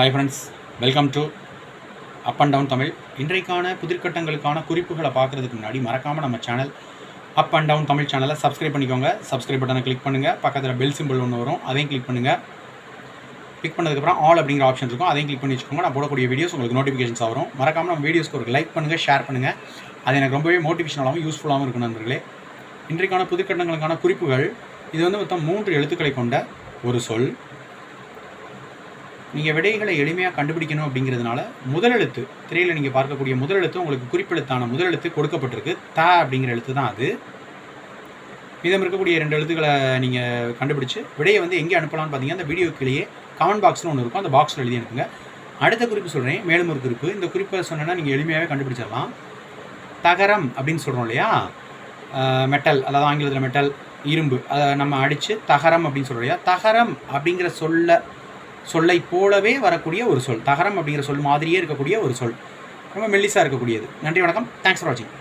Hi friends welcome to up and down Tamil இன்றைக்கான புதிர்கட்டங்களுக்கான குறிப்புகளை பார்க்குறதுக்கு முன்னாடி மறக்காமல் நம்ம channel up and down Tamil சேனலை சப்ஸ்கிரைப் பண்ணிக்கோங்க. சப்ஸ்கிரைப் பட்டனை கிளிக் பண்ணுங்கள் பக்கத்தில் பெல் சிம்பிள் ஒன்று வரும். அதையும் கிளிக் பண்ணுங்கள் கிளிக் பண்ணதுக்கப்புறம் ஆல் அப்படிங்கிற ஆப்ஷன் இருக்கும். அதையும் கிளிக் பண்ணி வச்சுக்கோங்க. நான் போடக்கூடிய வீடியோஸ் உங்களுக்கு நோட்டிஃபிகேஷன்ஸ் வரும். மறக்காமல் நம்ம வீடியோஸ்க்கு ஒரு லைக் பண்ணுங்கள் ஷேர் பண்ணுங்கள் அது எனக்கு ரொம்பவே மோட்டிவேஷனலாகவும் யூஸ்ஃபுல்லாகவும் இருக்கும் நண்பர்களே. இன்றைக்கான புதுக்கட்டங்களுக்கான குறிப்புகள் இது வந்து மொத்தம் மூன்று எழுத்துக்களை கொண்ட ஒரு சொல். நீங்கள் விடைகளை எளிமையாக கண்டுபிடிக்கணும் அப்படிங்கிறதுனால முதலெழுத்து திரையில் நீங்கள் பார்க்கக்கூடிய முதலெழுத்து உங்களுக்கு குறிப்பெழுத்தான முதலெழுத்து கொடுக்கப்பட்டிருக்கு. த அப்படிங்கிற எழுத்து தான் அது. மீதம் இருக்கக்கூடிய ரெண்டு எழுத்துக்களை நீங்கள் கண்டுபிடிச்சு விடையை வந்து எங்கே அனுப்பலாம்னு பார்த்தீங்கன்னா அந்த வீடியோக்கிலேயே கமெண்ட் பாக்ஸ்னு ஒன்று இருக்கும். அந்த பாக்ஸில் எழுதி அனுப்புங்க. அடுத்த குறிப்பு சொல்கிறேன் மேலும் ஒரு குறிப்பு. இந்த குறிப்பை சொன்னேன்னா நீங்கள் எளிமையாகவே கண்டுபிடிச்சிடலாம். தகரம் அப்படின்னு சொல்கிறோம் இல்லையா? மெட்டல் அதாவது ஆங்கிலத்தில் மெட்டல் இரும்பு. அதை நம்ம அடித்து தகரம் அப்படின்னு சொல்கிறோம் இல்லையா? தகரம் அப்படிங்கிற சொல்ல சொல்லை போலவே வரக்கூடிய ஒரு சொல். தகரம் அப்படிங்கிற சொல் மாதிரியே இருக்கக்கூடிய ஒரு சொல். ரொம்ப மெல்லிசாக இருக்கக்கூடியது. நன்றி வணக்கம். தேங்க்ஸ் ஃபார் வாட்சிங்